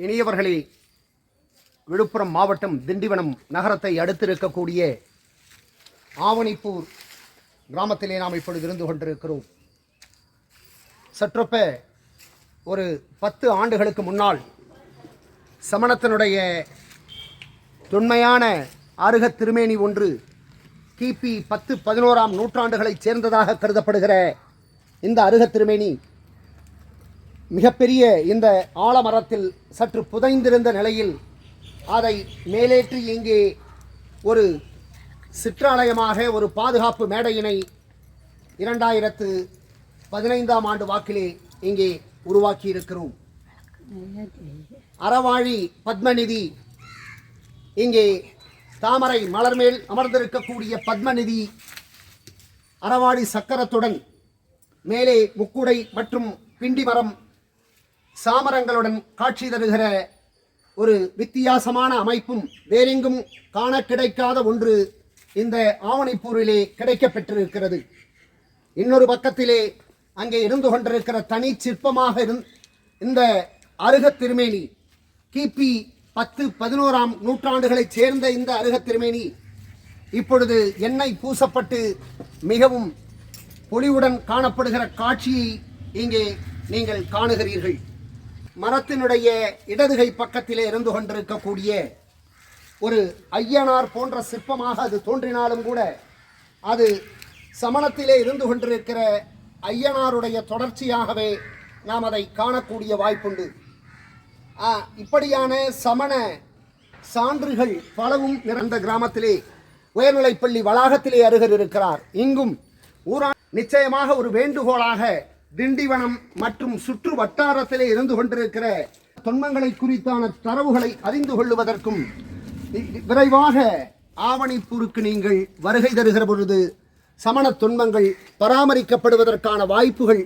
இனியவர்களே விழுப்புரம் மாவட்டம் திண்டிவனம் நகரத்தை அடுத்திருக்கக்கூடிய ஆவணிப்பூர் கிராமத்திலே நாம் இப்பொழுது இருந்து கொண்டிருக்கிறோம். சற்றொப்ப ஒரு பத்து ஆண்டுகளுக்கு முன்னால் சமணத்தினுடைய தொன்மையான அருக திருமேனி ஒன்று கிபி பத்து பதினோராம் நூற்றாண்டுகளைச் சேர்ந்ததாக கருதப்படுகிற இந்த அருக திருமேனி மிகப்பெரிய இந்த ஆலமரத்தில் சற்று புதைந்திருந்த நிலையில் அதை மேலேற்றி இங்கே ஒரு சிற்றாலயமாக ஒரு பாதுகாப்பு மேடையினை இரண்டாயிரத்து பதினைந்தாம் ஆண்டு வாக்கிலே இங்கே உருவாக்கி இருக்கிறோம் அறவாழி பத்மநிதி இங்கே தாமரை மலர் மேல் அமர்ந்திருக்கக்கூடிய பத்மநிதி அறவாழி சக்கரத்துடன் மேலே முக்குடை மற்றும் பிண்டி மரம் சாமரங்களுடன் காட்சி தருகிற ஒரு வித்தியாசமான அமைப்பும் வேறெங்கும் காண கிடைக்காத ஒன்று இந்த ஆவணிப்பூரிலே கிடைக்கப் பெற்றிருக்கிறது இன்னொரு பக்கத்திலே அங்கே இருந்து கொண்டிருக்கிற தனி சிற்பமாக இருந் இந்த அருக திருமேனி கிபி பத்து பதினோராம் நூற்றாண்டுகளைச் சேர்ந்த இந்த அருக திருமேனி இப்பொழுது எண்ணெய் பூசப்பட்டு மிகவும் பொலிவுடன் காணப்படுகிற காட்சியை இங்கே நீங்கள் காணுகிறீர்கள். மரத்தினுடைய இடதுகை பக்கத்திலே இருந்து கொண்டிருக்கக்கூடிய ஒரு ஐயனார் போன்ற சிற்பமாக அது தோன்றினாலும் கூட அது சமணத்திலே இருந்து கொண்டிருக்கிற ஐயனாருடைய தொடர்ச்சியாகவே நாம் அதை காணக்கூடிய வாய்ப்புண்டு. ஆ, இப்படியான சமண சான்றுகள் பலவும் நிறைந்த கிராமத்திலே உயர்நிலைப்பள்ளி வளாகத்திலே அருகர் இருக்கிறார். இங்கும் ஊரா நிச்சயமாக ஒரு வேண்டுகோளாக திண்டிவனம் மற்றும் சுற்று வட்டாரத்திலே இருந்து கொண்டிருக்கிற தொன்மங்களை குறித்தான தரவுகளை அறிந்து கொள்வதற்கும் விரைவாக ஆவணிப்பூருக்கு நீங்கள் வருகை தருகிற பொழுது சமண துன்பங்கள் பராமரிக்கப்படுவதற்கான வாய்ப்புகள்